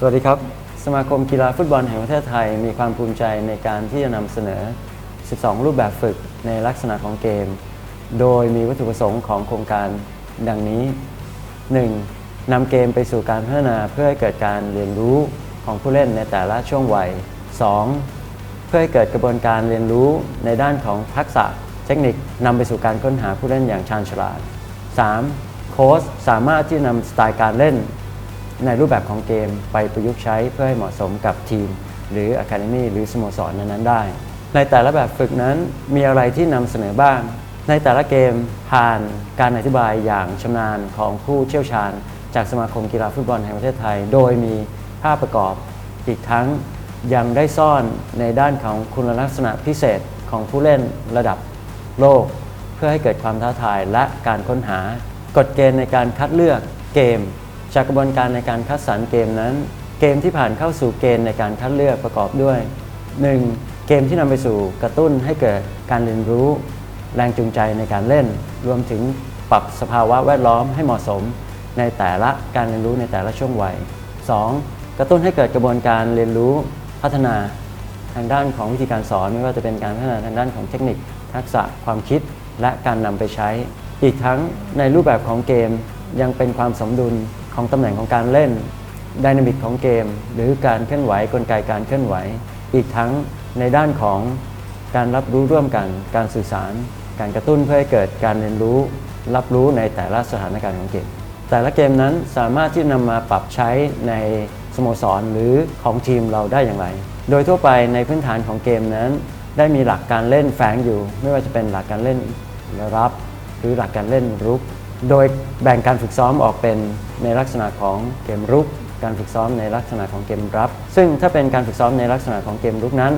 สวัสดีครับ สมาคมกีฬาฟุตบอลแห่งประเทศไทย มีความภูมิใจในการที่จะนำเสนอ 12 รูปแบบฝึกในลักษณะของเกม โดยมีวัตถุประสงค์ของโครงการดังนี้ 1. นำเกมไปสู่การพัฒนาเพื่อให้เกิดการเรียนรู้ของผู้เล่นในแต่ละช่วงวัย 2. เพื่อให้เกิดกระบวนการเรียนรู้ในด้านของทักษะเทคนิคนำไปสู่การค้นหาผู้เล่นอย่างชาญฉลาด 3. โค้ชสามารถที่นำสไตล์การเล่น ในรูปแบบของเกมไปประยุกต์ใช้เพื่อให้เหมาะสมกับทีม หรือ Academy หรือสโมสรนั้นๆได้ ในแต่ละแบบฝึกนั้นมีอะไรที่นำเสนอบ้าง ในแต่ละเกมผ่านการอธิบายอย่างชำนาญของผู้เชี่ยวชาญ จากสมาคมกีฬาฟุตบอลแห่งประเทศไทย โดยมีภาพประกอบอีกทั้งยังได้ซ่อนในด้านของคุณลักษณะพิเศษของผู้เล่นระดับโลก เพื่อให้เกิดความท้าทายและการค้นหากฎเกณฑ์ในการคัดเลือกเกม จากกระบวนการในการคัดสรรเกมนั้น เกมที่ผ่านเข้าสู่เกณฑ์ในการคัดเลือกประกอบด้วย 1. เกมที่นำไปสู่กระตุ้นให้เกิดการเรียนรู้ แรงจูงใจในการเล่น รวมถึงปรับสภาวะแวดล้อมให้เหมาะสม ในแต่ละการเรียนรู้ในแต่ละช่วงวัย 2. กระตุ้นให้เกิดกระบวนการเรียนรู้พัฒนาทางด้านของวิธีการสอนไม่ว่าจะเป็นการพัฒนาทางด้านของเทคนิค ทักษะความคิดและการนำไปใช้ อีกทั้งในรูปแบบของเกมยังเป็นความสมดุล ของตำแหน่งของการเล่นดินามิกของเกม หรือการเคลื่อนไหวกลไกการเคลื่อนไหว อีกทั้งในด้านของการรับรู้ร่วมกัน การสื่อสาร การกระตุ้นเพื่อให้เกิดการเรียนรู้ รับรู้ในแต่ละสถานการณ์ของเกม แต่ละเกมนั้นสามารถที่นำมาปรับใช้ในสโมสรหรือของทีมเราได้อย่างไร โดยทั่วไปในพื้นฐานของเกมนั้น ได้มีหลักการเล่นแฝงอยู่ ไม่ว่าจะเป็นหลักการเล่นรับ หรือหลักการเล่นรุก โดยแบ่งการฝึกซ้อมออกเป็นในลักษณะของเกมรุก การฝึกซ้อมในลักษณะของเกมรับ ซึ่งถ้าเป็นการฝึกซ้อมในลักษณะของเกมรุกนั้น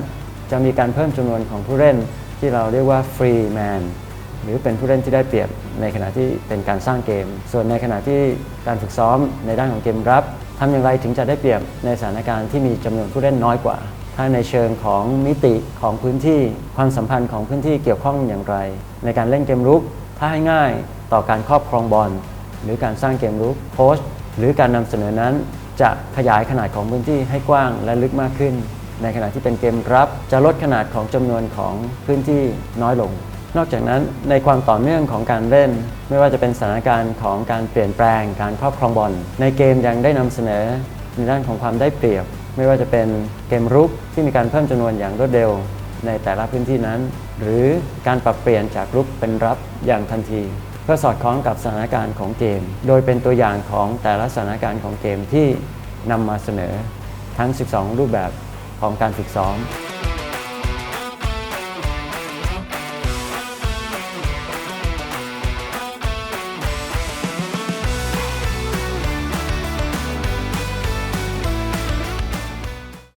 จะมีการเพิ่มจำนวนของผู้เล่นที่เราเรียกว่าฟรีแมนหรือเป็นผู้เล่นที่ได้เปรียบในขณะที่เป็นการสร้างเกม ส่วนในขณะที่การฝึกซ้อมในด้านของเกมรับทำอย่างไรถึงจะได้เปรียบในสถานการณ์ที่มีจำนวนผู้เล่นน้อยกว่า ถ้าในเชิงของมิติของพื้นที่ความสัมพันธ์ของพื้นที่เกี่ยวข้องอย่างไร ในการเล่นเกมรุก ถ้าให้ง่ายต่อการครอบครองบอลหรือการสร้างเกมรุกโค้ชหรือการนำเสนอนั้น จะขยายขนาดของพื้นที่ให้กว้างและลึกมากขึ้น ในขณะที่เป็นเกมรับ จะลดขนาดของจำนวนของพื้นที่น้อยลง นอกจากนั้นในความต่อเนื่องของการเล่น ไม่ว่าจะเป็นสถานการณ์ของการเปลี่ยนแปลง การครอบครองบอลในเกมยังได้นำเสนอในด้านของความได้เปรียบ ไม่ว่าจะเป็นเกมรุกที่มีการเพิ่มจำนวนอย่างรวดเร็ว ในแต่ละพื้นที่นั้น หรือการปรับเปลี่ยนจากรุกเป็นรับอย่างทันที เพื่อสอดคล้องกับสถานการณ์ของเกม โดยเป็นตัวอย่างของแต่ละสถานการณ์ของเกมที่นำมาเสนอทั้ง 12 รูปแบบของการฝึกซ้อม